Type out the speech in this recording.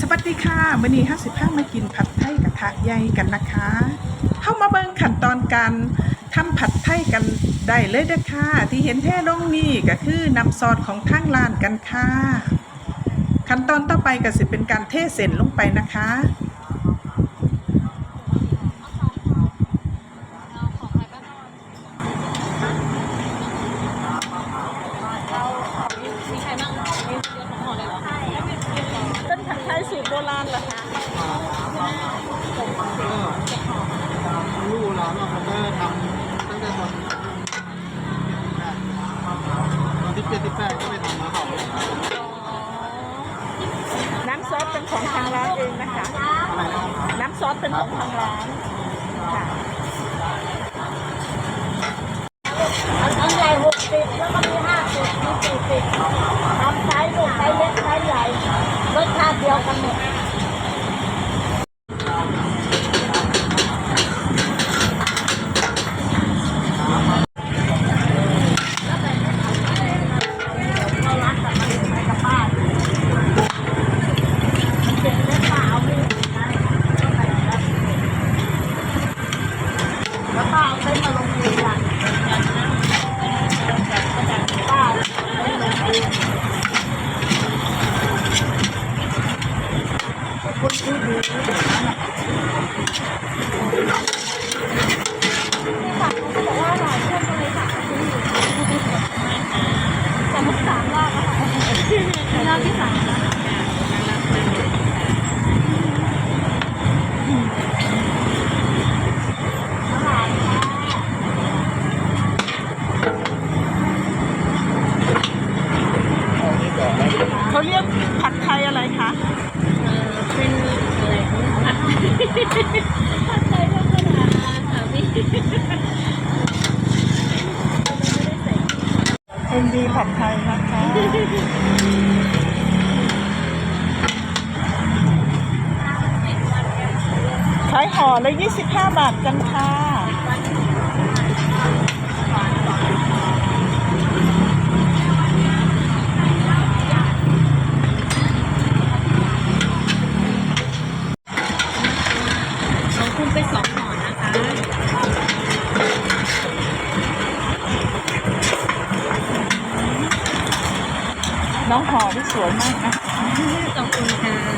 สวัสดีค่ะมื้อนี้ห้าสิบห้ามากินผัดไทยกระทะใหญ่กันนะคะ เข้ามาเบิ่งขั้นตอนการทำผัดไทยกันได้เลยเด้อค่ะ ที่เห็นแท่ลงนี่ก็คือนำซอสของทางร้านกันค่ะ ขั้นตอนต่อไปก็สิเป็นการเทเส้นลงไปนะคะ มีใครบ้างมีเรื่องของหอเลยเหรอ เป็นผัดไทยสูตรโบราณเหรอคะ ลูกร้านเราก็ทำตั้งแต่ตอนตอนที่เจ็ดที่แปดก็ไปทำมาเขา น้ำซอสเป็น ของทางร้านเองนะคะ น้ำซอสเป็นของทางร้านค่ะอันใหญ่หกสิบแล้วก็มีห้าสิบมีสี่สิบทำไซส์ลูกไซส์เล็กไซส์ใหญ่รสชาติเดียวกันหมด ป้าเอาเส้นมาลงเองอะป้าเอาเส้นลงเองคนที่ดีที่สุดนั่นแหลนี่ค่ะเขาบอกว่าอร่อยเพื่อนก็เลยสั่งซื้ออยู่แต่มันสามรอบแล้วค่ะรอบที่สามแล้วอร่อยค่ะ เขาเรียกผัดไทยอะไรคะ เป็นอะไรผัดผัดไทยธรรมดา ค่ะพี่เป็นดีผัดไทยนะคะขายห่อละ25 บาทกันค่ะของคุณไปสองห่อนะคะ น้องหอมสวยมากนะขอบคุณค่ะ